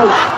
Oh.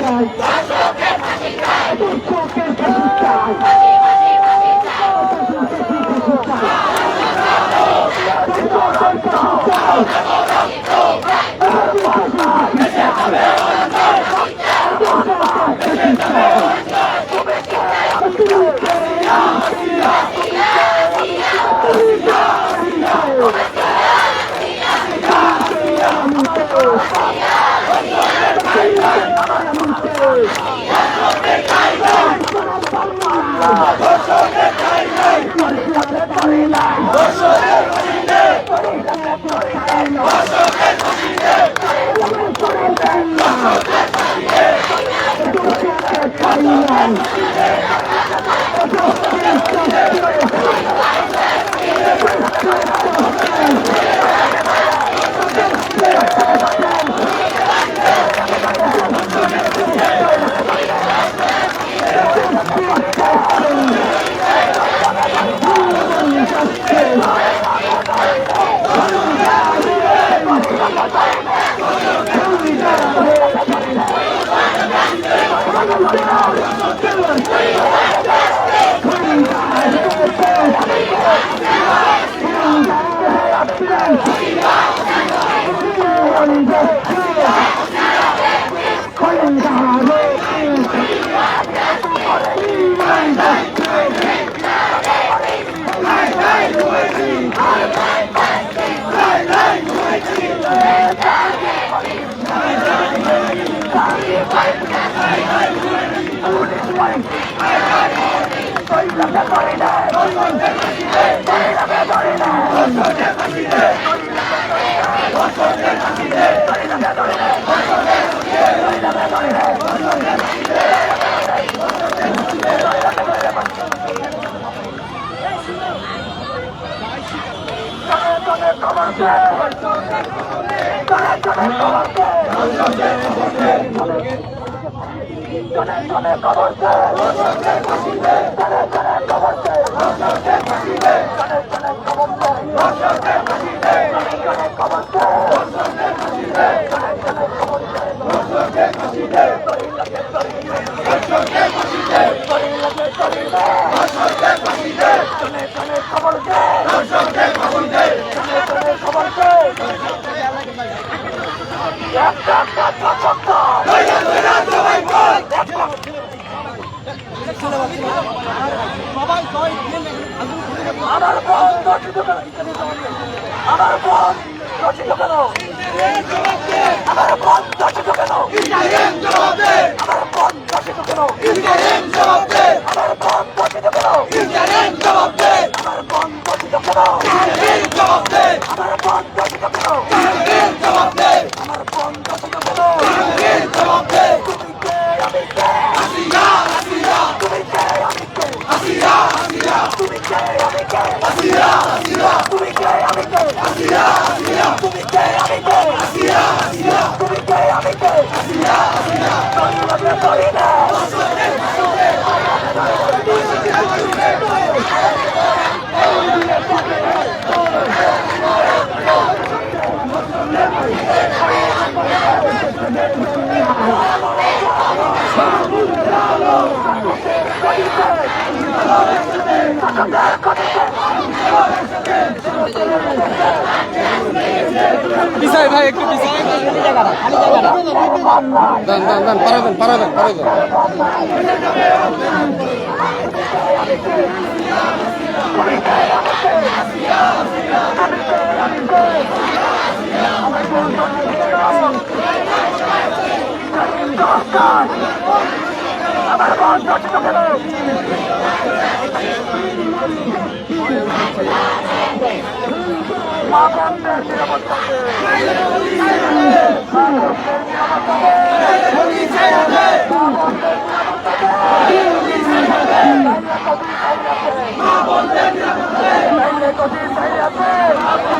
চাই Thank you. করে না। Come on, আমার বোন দর্শিত কেন আমার বোন দর্শিত কেন আমার বোন দর্শিত কেন আমার বোন দর্শিত কেন আমার বোন দর্শিত কেন আমার বোন দর্শিত কেন তুমি কে আমি কে তুমি কে আমি কে তুমি কে Marina! পিছাই ভাই একটু পিছাই দান দান দান পারা পারা দেন। আমার মন রচিত গেল মা বন্ধের নিরাপদ মা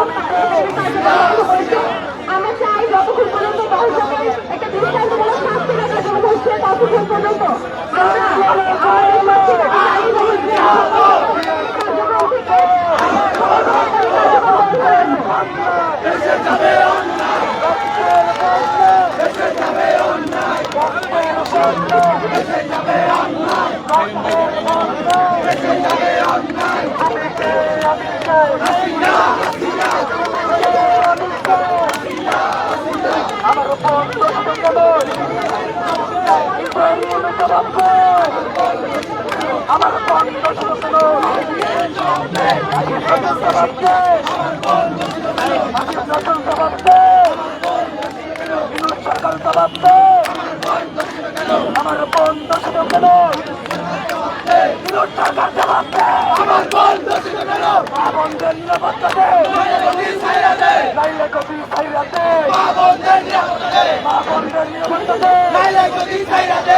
আমার কণ্ঠ শুনো আমার বন্ধ ছিল কেন টাকার জবাব আমার বন্ধ ছিল নিরাপত্তা নাইলে কবি সাইরাতে মা বন্ধের নিরাপত্তা নাইলে কবি সাইরাতে